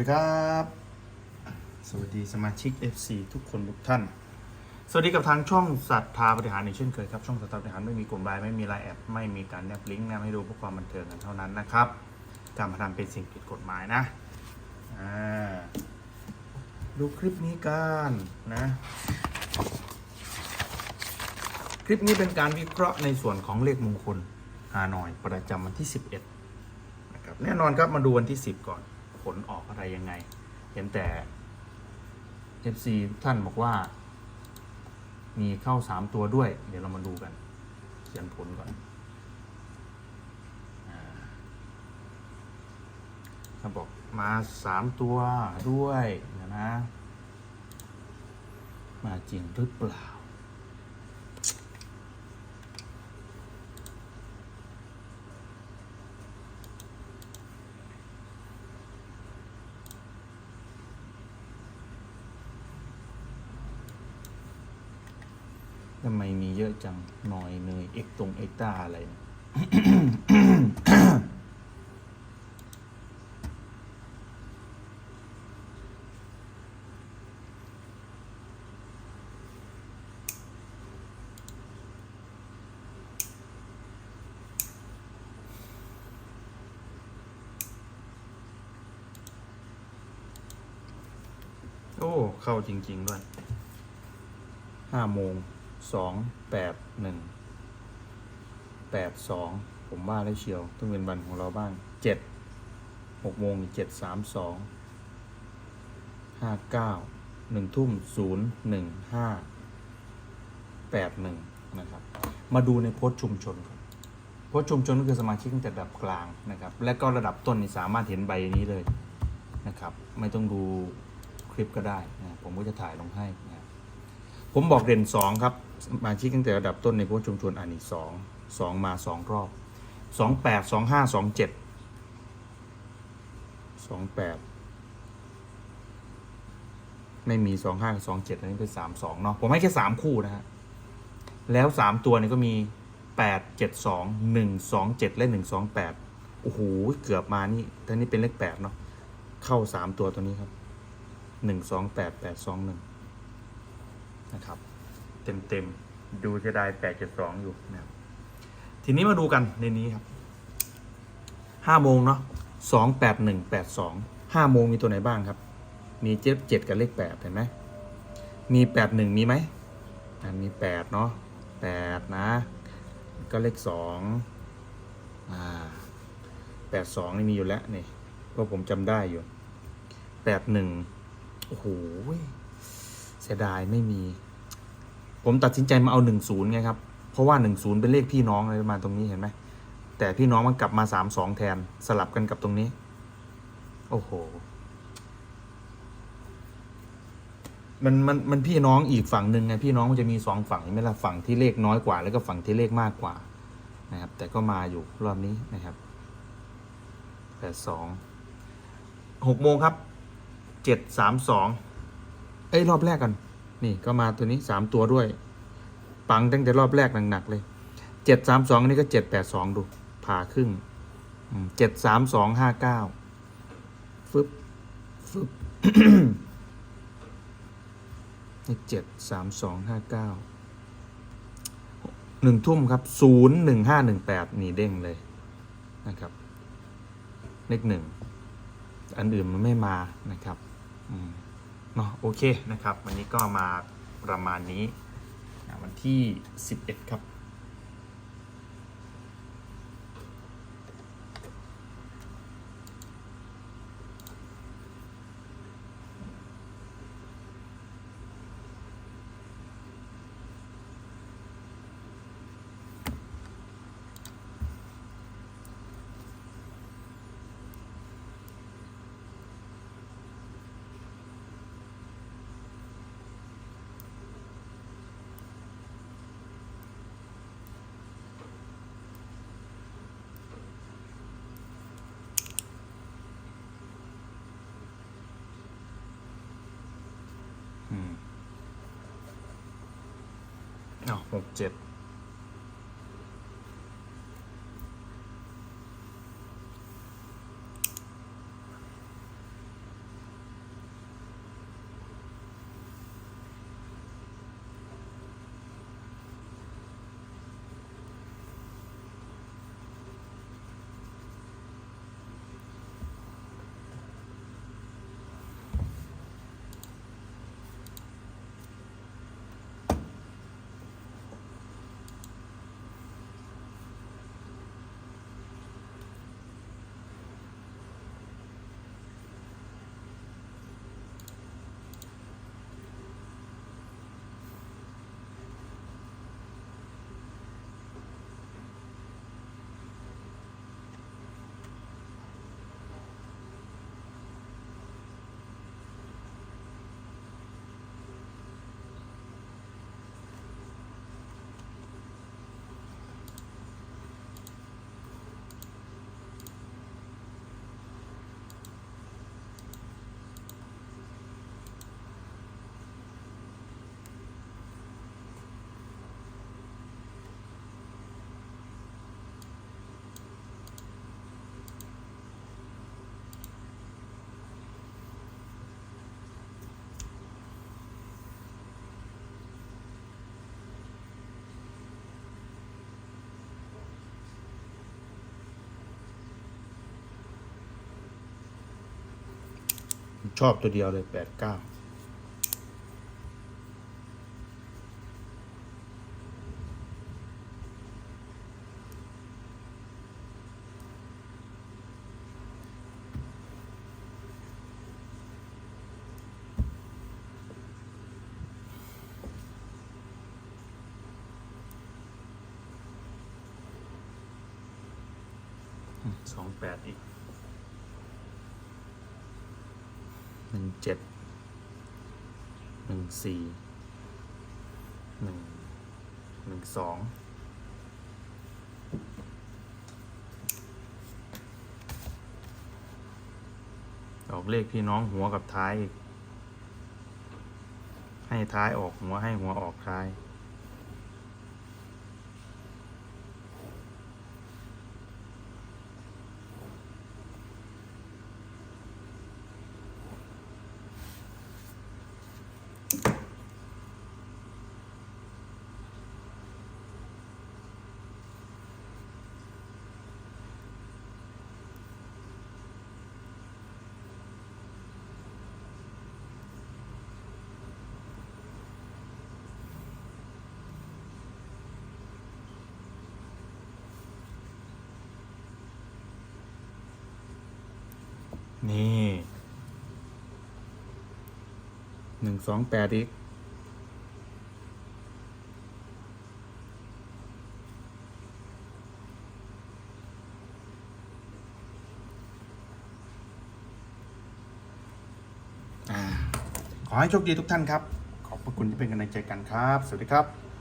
สวัสดีครับ สวัสดีสมาชิก FC ทุกคนทุกท่าน สวัสดีกับทางช่องศรัทธาบริหารในเช่นเคยครับช่องศรัทธาบริหารไม่มีกลุ่มไลน์ไม่มีไลน์แอดไม่มีการแนบลิงก์นะให้ดูเพื่อความบันเทิงกันเท่านั้นนะครับการพนันเป็นสิ่งผิดกฎหมายนะดูคลิปนี้กันนะ คลิปนี้เป็นการวิเคราะห์ในส่วนของเลขมงคลฮานอยประจำวันที่ 11นะครับแน่นอนครับมาดูวันที่ 10 ก่อน ผลออกอะไรยังไง เห็นแต่ FC ท่านบอกว่า มีเข้า3ตัวด้วย เดี๋ยวเรามาดูกันเขียนผลก่อนอ่าเขาบอกมา3ตัวด้วยนะ มาจริงหรือเปล่า ทำไมมีเยอะจังหน่อยเนยเอกตรงเอกตาอะไรโอ้ เข้าจริง ๆ ด้วยห้าโมง สองแปดหนึ่งแปดสองผมว่าได้เชียว ต้องเป็นวันของเราบ้างเจ็ดหกโมงเจ็ดสามสองห้าเก้าหนึ่งทุ่มศูนย์หนึ่งห้าแปดหนึ่งนะครับ มาดูในโพสชุมชนครับโพสชุมชนก็คือสมาชิกตั้งแต่ระดับกลางนะครับ และก็ระดับต้นนี่สามารถเห็นใบนี้เลยนะครับ ไม่ต้องดูคลิปก็ได้นะผมก็จะถ่ายลงให้นะผมบอกเด่นสองครับ สมาชิกตั้งแต่ระดับต้นในพวกชุมชนอันนี้สองสองมาสองรอบสองแปดสองห้าสองเจ็ดสองแปดไม่มีสองห้าสองเจ็ดอันนี้เป็นสามสองเนาะผมให้แค่สามคู่นะฮะแล้วสามตัวนี้ก็มีแปดเจ็ดสองหนึ่งสองเจ็ดและหนึ่งสองแปดโอ้โหเกือบมานี่แต่นี่เป็นเลขแปดเนาะเข้าสามตัวตัวนี้ครับหนึ่งสองแปดแปดสองหนึ่งนะครับ เต็มเต็มๆ ดูจะได้แปดจุดสองอยู่นะครับทีนี้มาดูกันในนี้ครับห้าโมงเนาะสองแปดหนึ่งแปดสองห้าโมงมีตัวไหนบ้างครับ มีเจ็ดเจ็ดกับเลขแปดเห็นไหมมีแปดหนึ่งมีไหมอันมีแปดเนาะแปดนะ ก็เลขสองอ่าแปดสองนี่มีอยู่แล้วนี่เพราะผมจำได้อยู่แปดหนึ่งโอ้โหเสียดายไม่มี ผมตัดสินใจมาเอาหนึ่งศูนย์ไงครับ เพราะว่าหนึ่งศูนย์เป็นเลขพี่น้องเลยมาณตรงนี้เห็นไหม แต่พี่น้องมันกลับมาสามสองแทนสลับกันกับตรงนี้ โอ้โห มันมันมันพี่น้องอีกฝั่งหนึ่งไงพี่น้องมันจะมีสองฝั่งไหมล่ะฝั่งที่เลขน้อยกว่า แล้วก็ฝั่งที่เลขมากกว่านะครับ แต่ก็มาอยู่รอบนี้นะครับแปดสองหกโมงครับเจ็ดสามสองเอ้ย รอบแรกกัน นี่ก็มาตัวนี้สามตัวด้วย ปังตั้งแต่รอบแรกหนักๆเลยเจ็ดสามสองนี่ก็เจ็ดแปดสองดูผ่าครึ่งเจ็ดสามสองห้าเก้าฟึบฟึบนี่เจ็ดสามสองห้าเก้าหนึ่งทุ่มครับศูนย์หนึ่งห้าหนึ่งแปดนี่เด้งเลยนะครับเลขหนึ่งอันอื่นมันไม่มานะครับ อืม เนาะโอเคนะครับ วันนี้ก็มาประมาณนี้วันที่ 11 ครับ อืม อ๋อหกเจ็ด ชอบตัวเดียวเลยแปดเก้าสองแปดอีกหนึ่ง เจ็ดหนึ่งสี่หนึ่งหนึ่งสองออกเลขพี่น้องหัวกับท้ายอีกให้ท้ายออกหัวให้หัวออกท้าย นี่หนึ่งสองแปดอีก ขอให้โชคดีทุกท่านครับ ขอบพระคุณที่เป็นกำลังใจกันครับ สวัสดีครับ